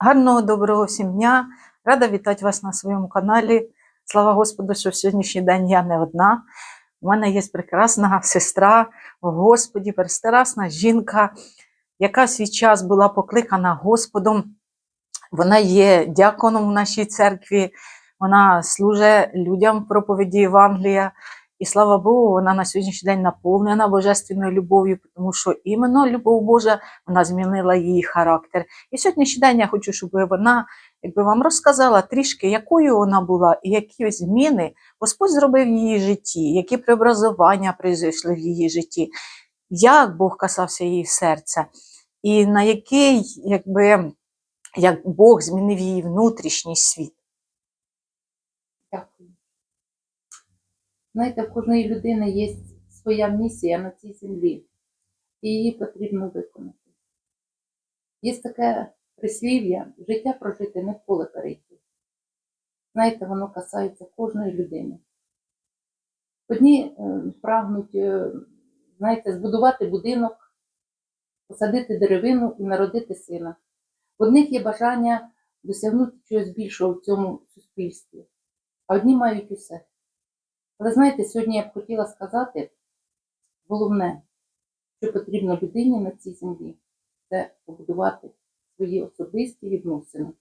Гарного доброго всім дня! Рада вітати вас на своєму каналі. Слава Господу, що в сьогоднішній день я не одна. У мене є прекрасна сестра в Господі, прекрасна жінка, яка свій час була покликана Господом. Вона є дяконом в нашій церкві, вона служить людям в проповіді Євангелія. І слава Богу, вона на сьогоднішній день наповнена божественною любов'ю, тому що іменно любов Божа вона змінила її характер. І сьогоднішній день я хочу, щоб вона якби вам розказала трішки, якою вона була, і які зміни Господь зробив в її житті, які преобразування прийшли в її житті, як Бог касався її серця, і на який, якби, як Бог змінив її внутрішній світ. Знаєте, в кожної людини є своя місія на цій землі, і її потрібно виконати. Є таке прислів'я життя прожити не в поле перейти. Знаєте, воно касається кожної людини. Одні е, прагнуть, е, знаєте, збудувати будинок, посадити деревину і народити сина. В одних є бажання досягнути чогось більшого в цьому суспільстві а одні мають усе. Але знаєте, сьогодні я б хотіла сказати, головне, що потрібно людині на цій землі, це побудувати свої особисті відносини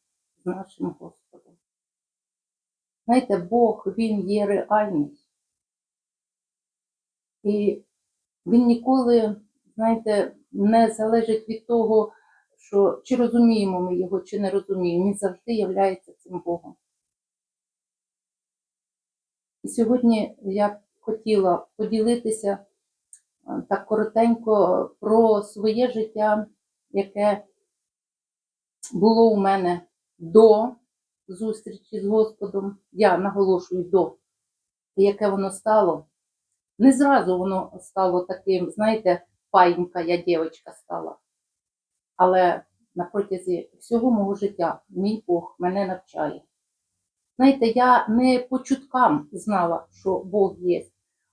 з нашим Господом. Знаєте, Бог, Він є реальний. І Він ніколи, знаєте, не залежить від того, що чи розуміємо ми його, чи не розуміємо. Він завжди являється цим Богом. І сьогодні я хотіла поділитися е, так коротенько про своє життя, яке було у мене до зустрічі з Господом. Я наголошую до, яке воно стало. Не зразу воно стало таким, знаєте, паїнька, я дівчинка стала. Але на протязі всього мого життя мій Бог мене навчає. Знаєте, я не по чуткам знала, що Бог є.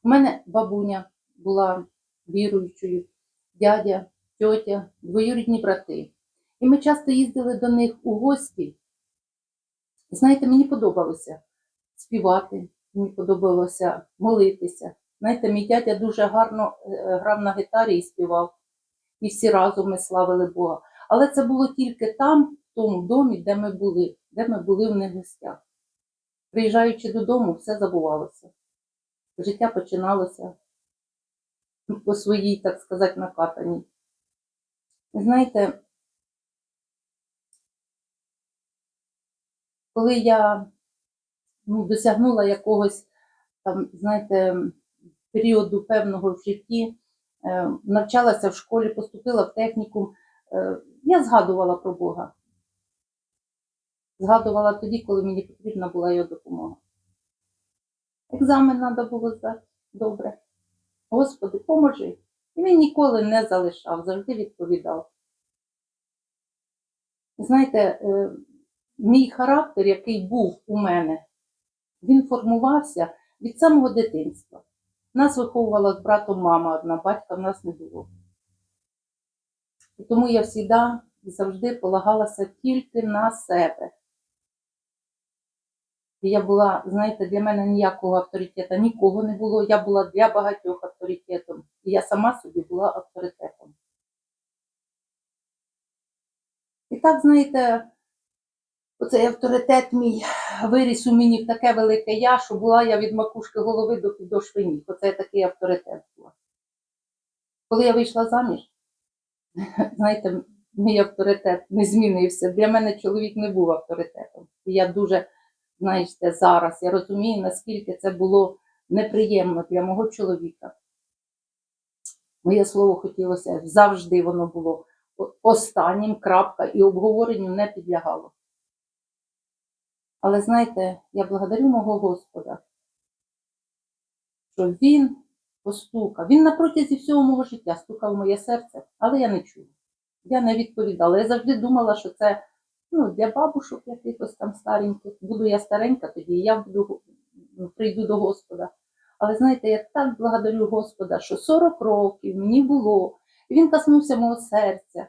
У мене бабуня була віруючою, дядя, тьотя, двоюрідні брати. І ми часто їздили до них у гості. І знаєте, мені подобалося співати, мені подобалося молитися. Знаєте, мій дядя дуже гарно е, грав на гітарі і співав. І всі разом ми славили Бога. Але це було тільки там, в тому домі, де ми були, де ми були в них гостях. Приїжджаючи додому, все забувалося. Життя починалося по своїй, так сказати, накатаній. Знаєте, коли я ну, досягнула якогось там, знаєте, періоду певного в житті, е, навчалася в школі, поступила в технікум, е, я згадувала про Бога згадувала тоді, коли мені потрібна була його допомога. Екзамен треба було здати добре. Господи, поможи. І він ніколи не залишав, завжди відповідав. Знаєте, е, мій характер, який був у мене, він формувався від самого дитинства. Нас виховувала з братом мама одна, батька в нас не було. І тому я завжди завжди полагалася тільки на себе. І я була, знаєте, для мене ніякого авторитету, нікого не було. Я була для багатьох авторитетом. І я сама собі була авторитетом. І так, знаєте, оцей авторитет мій виріс у мені в таке велике я, що була я від макушки голови до підошви ніг. Оце такий авторитет була. Коли я вийшла заміж, знаєте, мій авторитет не змінився. Для мене чоловік не був авторитетом. І я дуже знаєте, зараз. Я розумію, наскільки це було неприємно для мого чоловіка. Моє слово хотілося завжди воно було останнім крапка і обговоренню не підлягало. Але знаєте, я благодарю мого Господа, що Він постукав. Він на протязі всього мого життя стукав в моє серце, але я не чула. Я не відповідала. Я завжди думала, що це ну, для бабушок якихось там стареньких. Буду я старенька, тоді я буду, ну, прийду до Господа. Але знаєте, я так благодарю Господа, що 40 років мені було, він коснувся мого серця.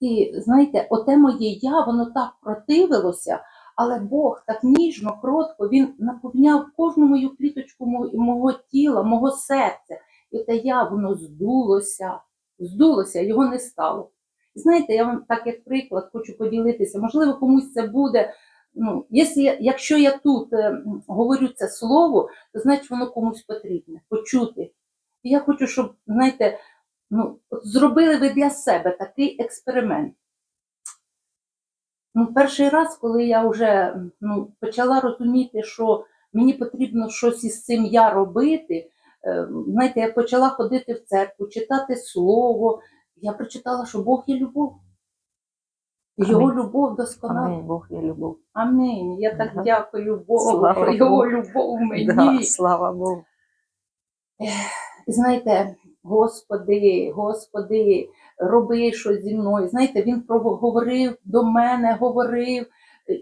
І знаєте, оте моє я, воно так противилося, але Бог так ніжно, кротко, він наповняв кожну мою кліточку мо- мого тіла, мого серця. І те я, воно здулося, здулося, його не стало. Знаєте, я вам так як приклад хочу поділитися. Можливо, комусь це буде. Ну, якщо, якщо я тут е, говорю це слово, то значить воно комусь потрібне почути. І я хочу, щоб, знаєте, ну, от зробили ви для себе такий експеримент. Ну, перший раз, коли я вже ну, почала розуміти, що мені потрібно щось із цим я робити, е, знаєте, я почала ходити в церкву, читати слово. Я прочитала, що Бог є любов. Його Амінь. любов досконала. Амінь, Бог є любов. Амінь. Я так Да. дякую Богу Слава про його Богу. любов мені. Да, слава Богу. Знаєте, Господи, Господи, роби щось зі мною. Знаєте, він говорив до мене, говорив,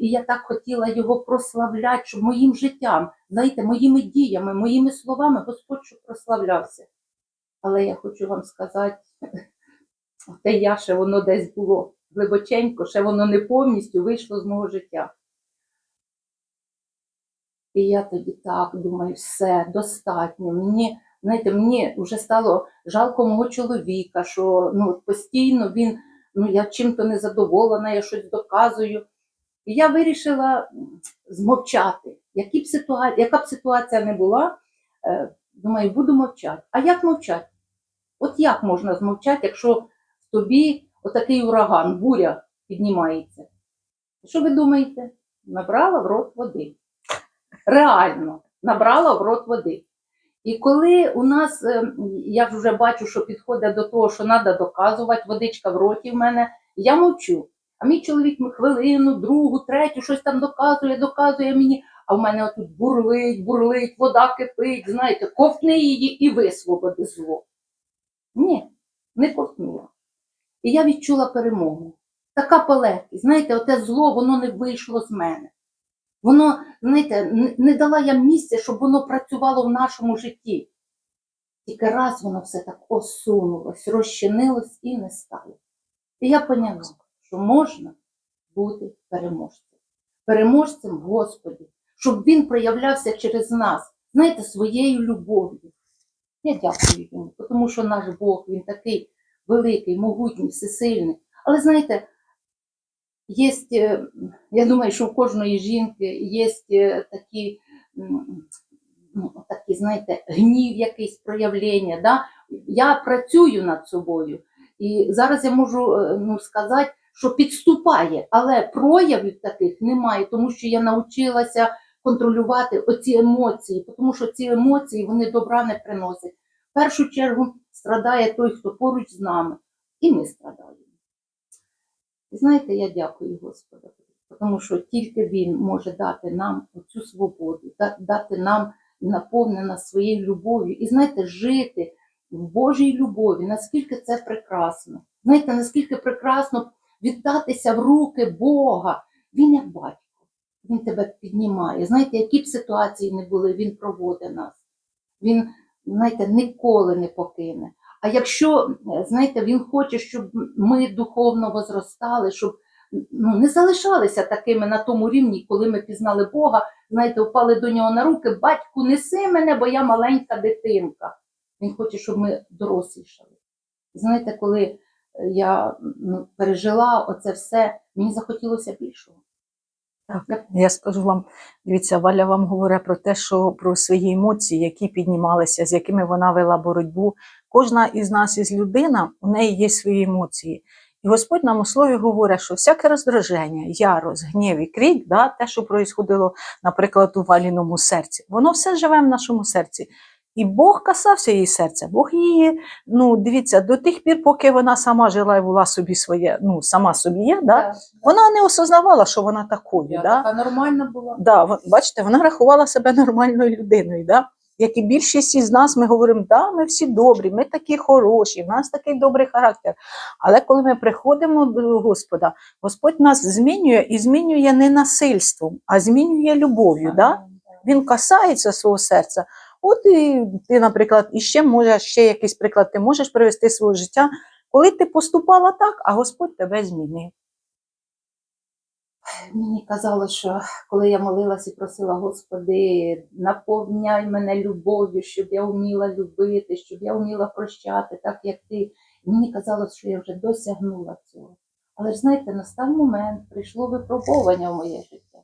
і я так хотіла його прославляти, щоб моїм життям, знаєте, моїми діями, моїми словами Господь щоб прославлявся. Але я хочу вам сказати, те я ще воно десь було глибоченько, ще воно не повністю вийшло з мого життя. І я тоді так думаю, все, достатньо. Мені, знаєте, мені вже стало жалко мого чоловіка, що ну, постійно він, ну я чим-то незадоволена, я щось доказую. І я вирішила змовчати. Які б ситуа... Яка б ситуація не була, е, думаю, буду мовчати. А як мовчати? От як можна змовчати, якщо тобі отакий ураган, буря піднімається? Що ви думаєте? Набрала в рот води реально набрала в рот води. І коли у нас, е, я вже бачу, що підходить до того, що треба доказувати, водичка в роті в мене, я мовчу. А мій чоловік хвилину, другу, третю, щось там доказує, доказує мені, а в мене отут бурлить, бурлить, вода кипить, знаєте, ковтни її і висвободи зло. Ні, не ковтнула. І я відчула перемогу. Така полегкість. Знаєте, оте зло, воно не вийшло з мене. Воно, знаєте, не дала я місця, щоб воно працювало в нашому житті. Тільки раз воно все так осунулось, розчинилось і не стало. І я поняла, що можна бути переможцем. Переможцем Господі, щоб він проявлявся через нас, знаєте, своєю любов'ю. Я дякую йому, тому що наш Бог, він такий великий, могутній, всесильний. Але знаєте, є, е, я думаю, що у кожної жінки є е, такі, ну, такі, знаєте, гнів якийсь проявлення. Да? Я працюю над собою. І зараз я можу е, ну, сказати, що підступає, але проявів таких немає, тому що я навчилася контролювати оці емоції, тому що ці емоції вони добра не приносять. В першу чергу страдає той, хто поруч з нами, і ми страдаємо. І знаєте, я дякую Господу, тому що тільки Він може дати нам цю свободу, дати нам наповнена своєю любов'ю. І знаєте, жити в Божій любові, наскільки це прекрасно. Знаєте, наскільки прекрасно віддатися в руки Бога. Він як батько, він тебе піднімає. Знаєте, які б ситуації не були, він проводить нас. Він, знаєте, ніколи не покине. А якщо, е, знаєте, він хоче, щоб ми духовно возростали, щоб ну, не залишалися такими на тому рівні, коли ми пізнали Бога, знаєте, впали до нього на руки, батьку, неси мене, бо я маленька дитинка. Він хоче, щоб ми дорослішали. Знаєте, коли е, я ну, пережила оце все, мені захотілося більшого. Так, я скажу вам, дивіться, Валя вам говорить про те, що про свої емоції, які піднімалися, з якими вона вела боротьбу. Кожна із нас із людина, у неї є свої емоції. І Господь нам у слові говорить, що всяке роздраження, ярость, гнів і крик, да, те, що происходило, наприклад, у Валіному серці, воно все живе в нашому серці. І Бог касався її серця. Бог її, ну дивіться, до тих пір, поки вона сама жила і була собі своє, ну сама собі є, да, Так, вона не осознавала, що вона такою. я да? така нормальна була. Да, бачите, вона рахувала себе нормальною людиною. Да? Як і більшість із нас, ми говоримо, да, ми всі добрі, ми такі хороші, в нас такий добрий характер. Але коли ми приходимо до Господа, Господь нас змінює і змінює не насильством, а змінює любов'ю. Да? Він касається свого серця. От і ти, наприклад, і ще може ще якийсь приклад, ти можеш привести своє життя, коли ти поступала так, а Господь тебе змінив. Мені казалось, що коли я молилась і просила, Господи, наповняй мене любов'ю, щоб я вміла любити, щоб я вміла прощати, так як ти. Мені казалось, що я вже досягнула цього. Але ж знаєте, настав момент, прийшло випробування в моє життя.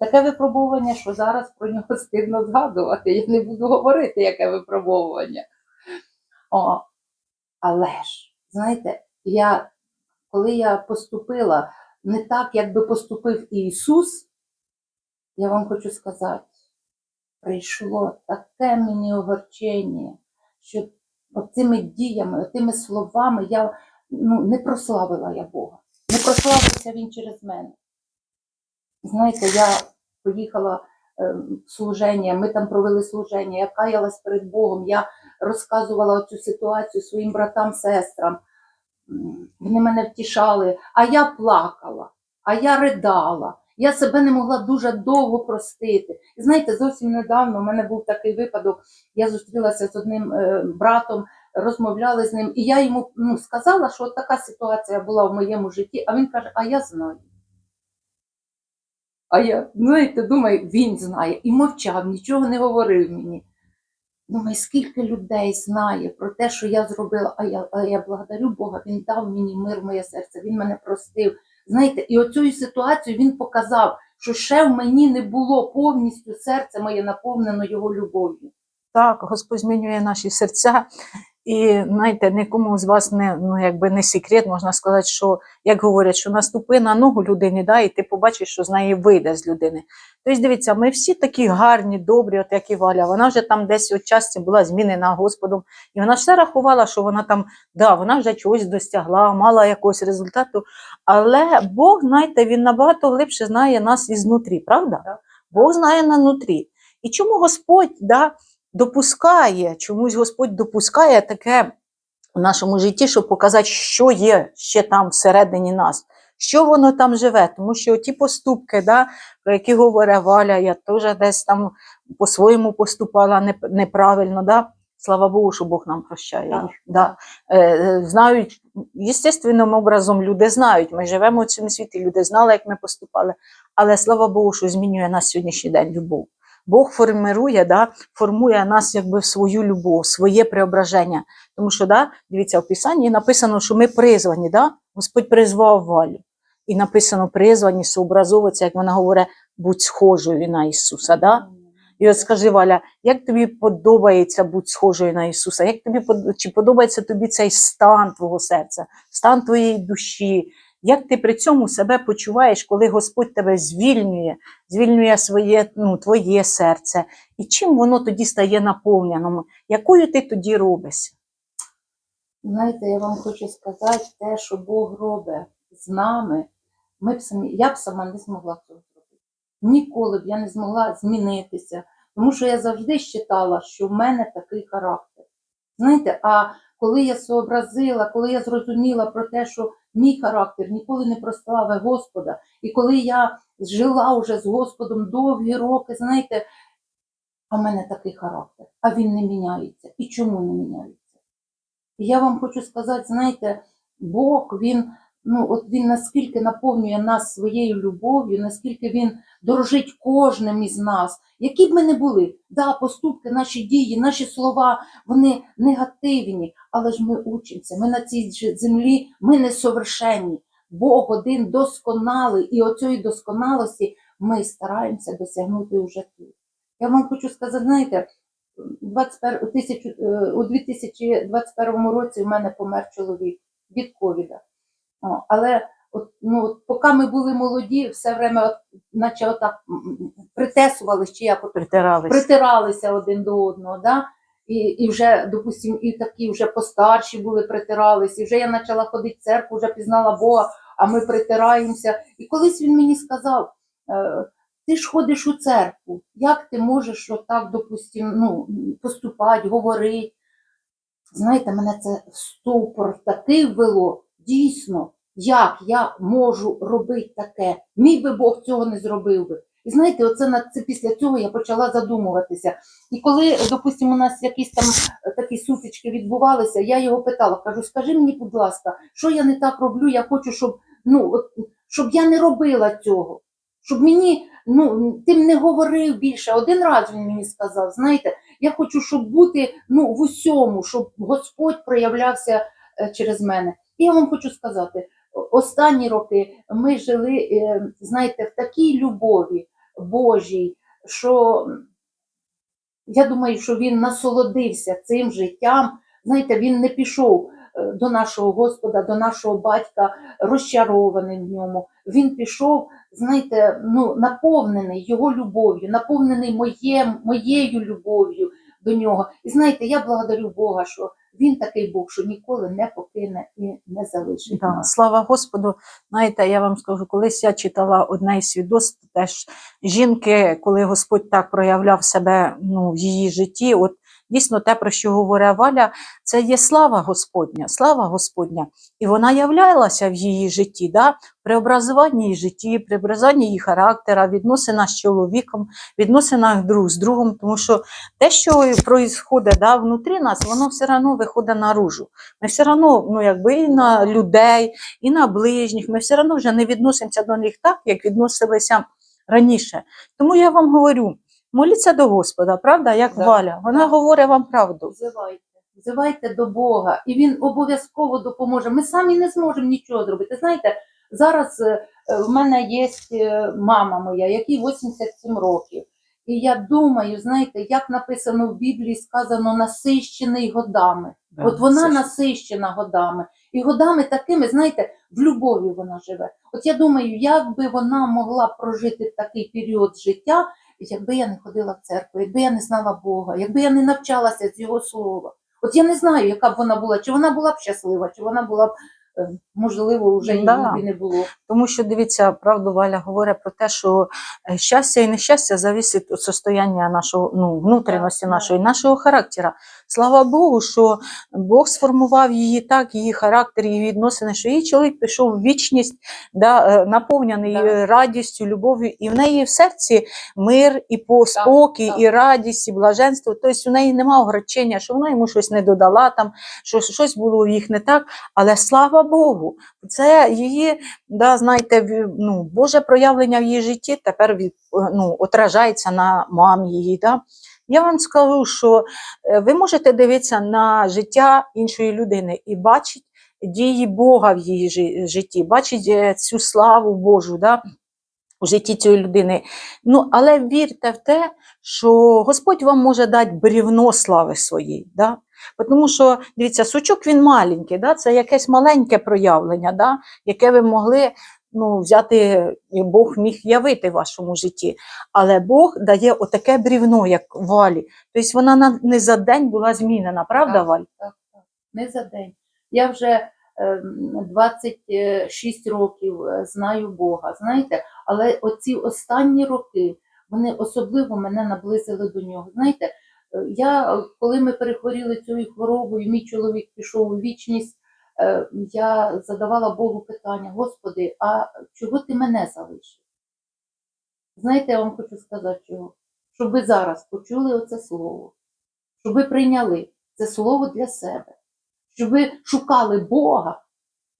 Таке випробування, що зараз про нього стидно згадувати. Я не буду говорити, яке випробування. О, але ж, знаєте, я, коли я поступила не так, як би поступив Ісус, я вам хочу сказати, прийшло таке мені огорчення, що цими діями, тими словами я ну, не прославила я Бога. Не прославився Він через мене. Знаєте, я поїхала е, в служення, ми там провели служення, я каялась перед Богом, я розказувала цю ситуацію своїм братам, сестрам. Вони мене втішали, а я плакала, а я ридала. Я себе не могла дуже довго простити. І знаєте, зовсім недавно в мене був такий випадок. Я зустрілася з одним е, братом, розмовляли з ним, і я йому ну, сказала, що така ситуація була в моєму житті, а він каже: А я знаю. А я, знаєте, думаю, він знає і мовчав, нічого не говорив мені. Думаю, скільки людей знає про те, що я зробила, а я, а я благодарю Бога, він дав мені мир моє серце, він мене простив. Знаєте, і оцю ситуацію він показав, що ще в мені не було повністю серце моє наповнено його любов'ю. Так, Господь змінює наші серця. І знаєте, нікому з вас не ну якби не секрет, можна сказати, що як говорять, що наступи на ногу людині, да, і ти побачиш, що з неї вийде з людини. Тобто, дивіться, ми всі такі гарні, добрі, от як і Валя. Вона вже там десь от часті була змінена Господом, і вона все рахувала, що вона там, да, вона вже чогось досягла, мала якогось результату. Але Бог, знаєте, він набагато глибше знає нас ізнутрі, правда? Так. Бог знає на нутрі. І чому Господь да, допускає, чомусь Господь допускає таке в нашому житті, щоб показати, що є ще там всередині нас, що воно там живе. Тому що ті поступки, да, про які говорить Валя, я теж десь там по-своєму поступала неправильно. Да? Слава Богу, що Бог нам прощає Так, їх. Да. Е, е, знають, естественним образом люди знають, ми живемо в цьому світі, люди знали, як ми поступали, але слава Богу, що змінює нас сьогоднішній день любов. Бог формирує, да, формує нас якби в свою любов, своє преображення. Тому що, да, дивіться, в Писанні написано, що ми призвані, да? Господь призвав Валю. І написано призвані, сообразовуватися, як вона говорить, будь схожою на Ісуса. Да? І от скажи, Валя, як тобі подобається бути схожою на Ісуса? Як тобі чи подобається тобі цей стан твого серця, стан твоєї душі? Як ти при цьому себе почуваєш, коли Господь тебе звільнює, звільнює своє, ну, твоє серце? І чим воно тоді стає наповненим? Якою ти тоді робишся? Знаєте, я вам хочу сказати те, що Бог робить з нами. Ми б самі, я б сама не змогла цього зробити. Ніколи б я не змогла змінитися, тому що я завжди вважала, що в мене такий характер. Знаєте, а коли я сообразила, коли я зрозуміла про те, що мій характер ніколи не прославив Господа, і коли я жила вже з Господом довгі роки, знаєте, а в мене такий характер, а він не міняється. І чому не міняється? І я вам хочу сказати, знаєте, Бог, він, ну, от він наскільки наповнює нас своєю любов'ю, наскільки він дорожить кожним із нас, які б ми не були. Да, поступки, наші дії, наші слова, вони негативні, але ж ми учимося. Ми на цій землі, ми несовершенні. Бог один досконалий, і оцієї досконалості ми стараємося досягнути вже тут. Я вам хочу сказати, знаєте, 21, у тисячу- е, у 2021 році в мене помер чоловік від ковіда. Але от, ну, от, поки ми були молоді, все время, от, наче отак притесувалися, чи як от, Притиралися. притиралися один до одного. Да? І, і вже, допустим, і такі вже постарші були, притирались, і вже я почала ходити в церкву, вже пізнала Бога, а ми притираємося. І колись він мені сказав: е, ти ж ходиш у церкву, як ти можеш отак, допустим, ну, поступати, говорити? Знаєте, мене це в ступор такий ввело, дійсно, як я можу робити таке? Мій би Бог цього не зробив би. І знаєте, оце на це після цього я почала задумуватися. І коли, допустимо, у нас якісь там е, такі сутички відбувалися, я його питала, кажу, скажи мені, будь ласка, що я не так роблю? Я хочу, щоб ну от, щоб я не робила цього, щоб мені ну ти не говорив більше. Один раз він мені сказав, знаєте, я хочу, щоб бути ну в усьому, щоб Господь проявлявся е, через мене. Я вам хочу сказати, останні роки ми жили, е, знаєте, в такій любові Божій, що я думаю, що він насолодився цим життям. Знаєте, він не пішов е, до нашого Господа, до нашого батька розчарований в ньому. Він пішов, знаєте, ну, наповнений його любов'ю, наповнений моє, моєю любов'ю до нього. І знаєте, я благодарю Бога, що він такий Бог, що ніколи не покине і не залишить. Да, нас. слава Господу. Знаєте, я вам скажу, колись я читала одне із свідоцтв теж жінки, коли Господь так проявляв себе ну, в її житті. От дійсно те, про що говорить Валя, це є слава Господня, слава Господня. І вона являлася в її житті, да? преобразуванні її житті, преобразуванні її характера, відносинах з чоловіком, відносинах друг з другом, тому що те, що відбувається да, внутрі нас, воно все одно виходить наружу. Ми все одно, ну якби і на людей, і на ближніх, ми все одно вже не відносимося до них так, як відносилися раніше. Тому я вам говорю, моліться до Господа, правда, як Да. Валя. Вона Да. говорить вам правду. Взивайте, взивайте до Бога, і Він обов'язково допоможе. Ми самі не зможемо нічого зробити. Знаєте, зараз е, е, в мене є е, мама моя, якій 87 років. І я думаю, знаєте, як написано в Біблії, сказано насищений годами. От вона насищена годами. І годами такими, знаєте, в любові вона живе. От я думаю, як би вона могла прожити такий період життя, якби я не ходила в церкву, якби я не знала Бога, якби я не навчалася з Його слова. От я не знаю, яка б вона була, чи вона була б щаслива, чи вона була б, е, можливо, вже Да. не було. Тому що дивіться, правду Валя говорить про те, що е, щастя і нещастя зависить від состояння нашого ну, внутрішності нашої, нашого характера. Слава Богу, що Бог сформував її так, її характер, її відносини, що її чоловік пішов в вічність, да, е, наповнений Так. е, радістю, любов'ю, і в неї в серці мир і по- спокій, так. і радість, і блаженство. Тобто у неї немає огорчення, що вона йому щось не додала, там, що щось було в їх не так. Але слава Богу, це її, да, знаєте, ну, Боже проявлення в її житті тепер від, ну, отражається на мамі її. Да? Я вам скажу, що е, ви можете дивитися на життя іншої людини і бачити дії Бога в її житті, бачити цю славу Божу да, у житті цієї людини. Ну, але вірте в те, що Господь вам може дати брівно слави своєї. Да? Тому що, дивіться, сучок він маленький, да? це якесь маленьке проявлення, да? яке ви могли ну, взяти, Бог міг явити в вашому житті. Але Бог дає отаке брівно, як валі. Тобто вона на- не за день була змінена, правда, Так. Валь? Так, так. Не за день. Я вже ем, 26 років е, знаю Бога, знаєте, але оці останні роки вони особливо мене наблизили до нього. Знаєте, е, я, коли ми перехворіли цією хворобою, мій чоловік пішов у вічність, я задавала Богу питання: Господи, а чого ти мене залишив? Знаєте, я вам хочу сказати чого? Щоб ви зараз почули оце слово, щоб ви прийняли це слово для себе, щоб ви шукали Бога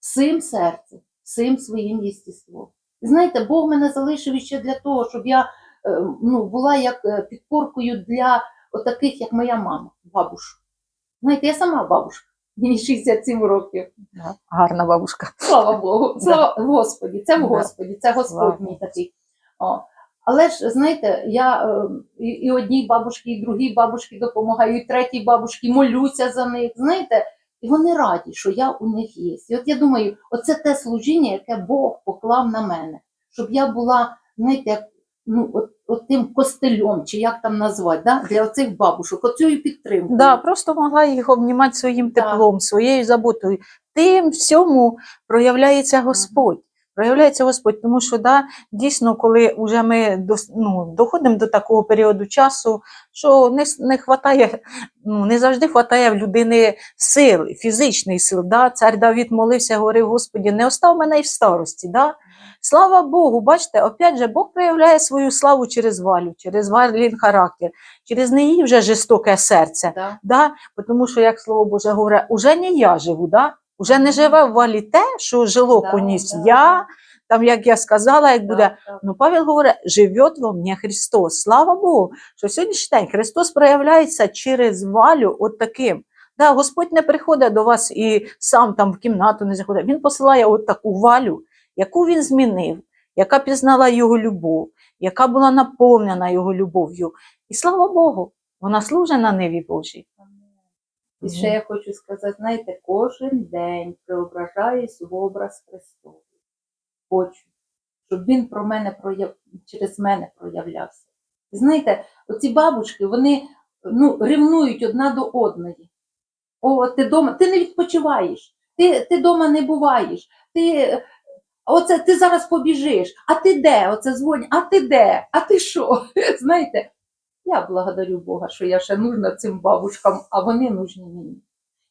всім серцем, всім своїм єстеством. І знаєте, Бог мене залишив іще для того, щоб я е, ну, була як е, підпоркою для таких, як моя мама, бабушка. Знаєте, я сама бабушка, мені 67 років. Гарна бабушка. Слава Богу, слава Господі, це в Господі, це Господь такий. О. Але ж знаєте, я е, і, і одній бабушці, і другій бабушці допомагаю, і третій бабушці молюся за них. Знаєте, і вони раді, що я у них є. І от я думаю, оце те служіння, яке Бог поклав на мене, щоб я була, знаєте, як, ну, от, от тим костелем, чи як там назвати, да? для оцих бабушок, оцею підтримкою. Да, просто могла їх обнімати своїм Так. теплом, своєю заботою. Тим всьому проявляється Господь. Проявляється Господь, тому що да, дійсно, коли вже ми дос- ну, доходимо до такого періоду часу, що не, не хватає, ну, не завжди вистачає в людини сил, фізичних сил. Да? Цар Давід молився, говорив, Господі, не остав мене і в старості. Да? Слава Богу, бачите, опять же, Бог проявляє свою славу через Валю, через Валін характер, через неї вже жорстоке серце. Да. Да? Тому що, як слово Боже говорить, уже не я живу, да? уже не живе в валі те, що жило Да, конісь да, я, там, як я сказала, як буде. Так, так. Ну, Павел говорить, живет во мені Христос. Слава Богу, що сьогоднішній день Христос проявляється через валю от таким. Да, Господь не приходить до вас і сам там в кімнату не заходить. Він посилає от таку валю, яку він змінив, яка пізнала його любов, яка була наповнена його любов'ю. І слава Богу, вона служить на ниві Божій. І ще я хочу сказати, знаєте, кожен день преображаюсь в образ Христовий. Хочу, щоб він про мене прояв... через мене проявлявся. Знаєте, оці бабушки, вони ну, ревнують одна до одної. О, ти дома, ти не відпочиваєш, ти, ти дома не буваєш, ти, оце, ти зараз побіжиш, а ти де? Оце дзвонять, а ти де? А ти що? Знаєте, я благодарю Бога, що я ще нужна цим бабушкам, а вони нужні мені.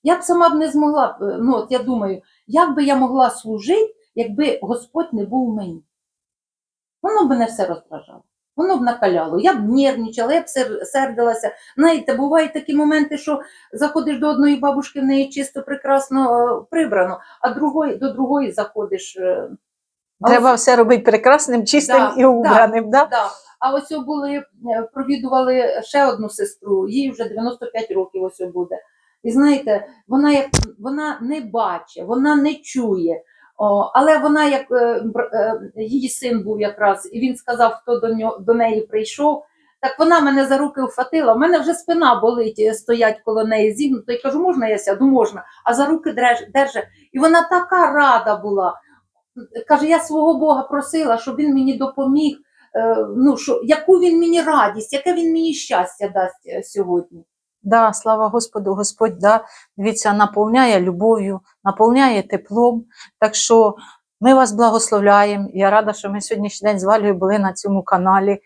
Я б сама б не змогла, е, ну от я думаю, як би я могла служити, якби Господь не був мені. Воно б мене все роздражало, воно б накаляло. Я б нервничала, я б сердилася. Знаєте, бувають такі моменти, що заходиш до одної бабушки, в неї чисто прекрасно е, прибрано, а другої, до другої заходиш. е, Треба все робити прекрасним, чистим Да, і убраним. Да? Да. А ось були, е, провідували ще одну сестру, їй вже 95 років ось буде. І знаєте, вона як вона не бачить, вона не чує. О, але вона, як е, е, її син був якраз, і він сказав, хто до нього до неї прийшов. Так вона мене за руки вхватила. У мене вже спина болить, е, стоять коло неї зігнуто. І кажу, можна я сяду? Можна. А за руки держить. І вона така рада була. Каже, я свого Бога просила, щоб він мені допоміг. Ну, що, яку він мені радість, яке він мені щастя дасть сьогодні. Да, слава Господу, Господь, да, дивіться, наповняє любов'ю, наповняє теплом. Так що ми вас благословляємо. Я рада, що ми сьогоднішній день з Валею були на цьому каналі.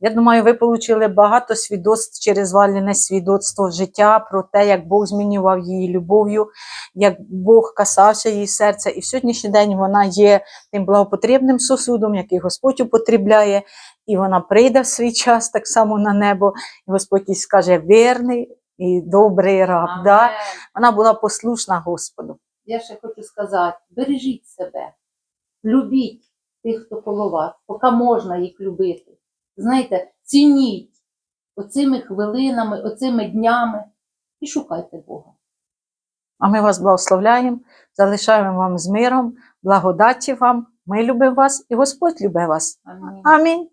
Я думаю, ви отримали багато свідоцтв через Валіне свідоцтво життя про те, як Бог змінював її любов'ю, як Бог касався її серця. І в сьогоднішній день вона є тим благопотрібним сосудом, який Господь употребляє, і вона прийде в свій час так само на небо. І Господь їй скаже вірний і добрий раб. Да? Вона була послушна Господу. Я ще хочу сказати: бережіть себе, любіть тих, хто коло вас, поки можна їх любити. Знаєте, цініть оцими хвилинами, оцими днями і шукайте Бога. А ми вас благословляємо, залишаємо вам з миром, благодаті вам. Ми любимо вас і Господь любить вас. Амінь. Амінь.